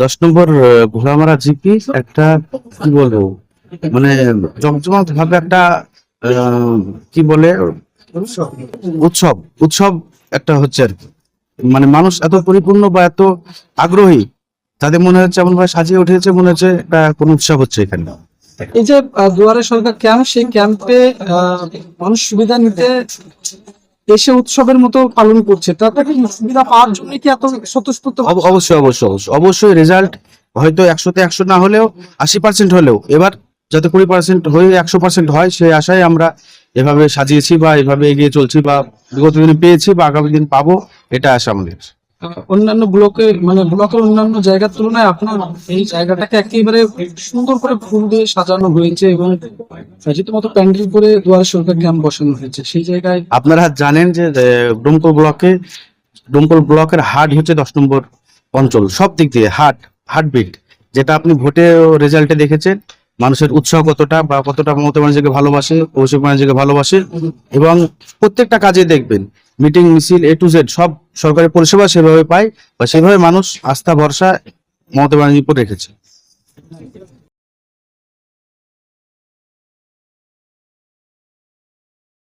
দশ নম্বর ঘোড়ামারা জিপি একটা, কি বলব মানে জমজমাট ভাবে একটা কি বলে, উৎসব উৎসব একটা হচ্ছে আর। মানে মানুষ এত পরিপূর্ণ বা এত আগ্রহী, তাদের মনে হচ্ছে এমন ভাবে সাজিয়ে উঠেছে, মনে হচ্ছে একটা কোন উৎসব হচ্ছে এখানে এই যে দুয়ারে সরকার ক্যাম্প, সেই ক্যাম্পে মানুষ সুবিধা নিতে এসে উৎসবের মতো পালন করছে। তাতে কি সুবিধা পাওয়ার জন্য কি এত স্বতঃস্ফূর্ত অব- অবশ্যই অবশ্যই অবশ্যই। অবশ্যই রেজাল্ট হয়তো একশোতে একশো না হলেও আশি পার্সেন্ট হলেও। এবার যাতে কুড়ি পার্সেন্ট হয়ে একশো পার্সেন্ট হয় সেই আশায় আমরা এভাবে সাজিয়েছি বা এভাবে এগিয়ে চলছি বা বিগত দিনে পেয়েছি বা আগামী দিন পাবো এটা আশা আমাদের। অন্যান্য ব্লকে মানে ব্লকের অন্যান্য জায়গার তুলনায় আপনার এই জায়গাটাকে একেবারে সুন্দর করে ফুল দিয়ে সাজানো হয়েছে এবং রীতিমতো প্যান্ডেল করে দুয়ারে সরকার ক্যাম্প বসানো হয়েছে। সেই জায়গায় আপনারা জানেন যে ডোমকল ব্লকে, ডোমকল ব্লকের হাট হচ্ছে দশ নম্বর অঞ্চল। সব দিক দিয়ে হাট হার্টবিট যেটা আপনি ভোটে রেজাল্টে দেখেছেন, মানুষের উৎসাহ কতটা বা কতটা মমতা ব্যানার্জিকে ভালোবাসে, অভিষেক ব্যানার্জিকে ভালোবাসে, এবং প্রত্যেকটা কাজে দেখবেন মিটিং মিছিল এ টু জেড সব সরকারি পরিষেবা সেভাবে পায় বা সেভাবে মানুষ আস্থা, ভরসা মমতা ব্যানার্জির উপর রেখেছে।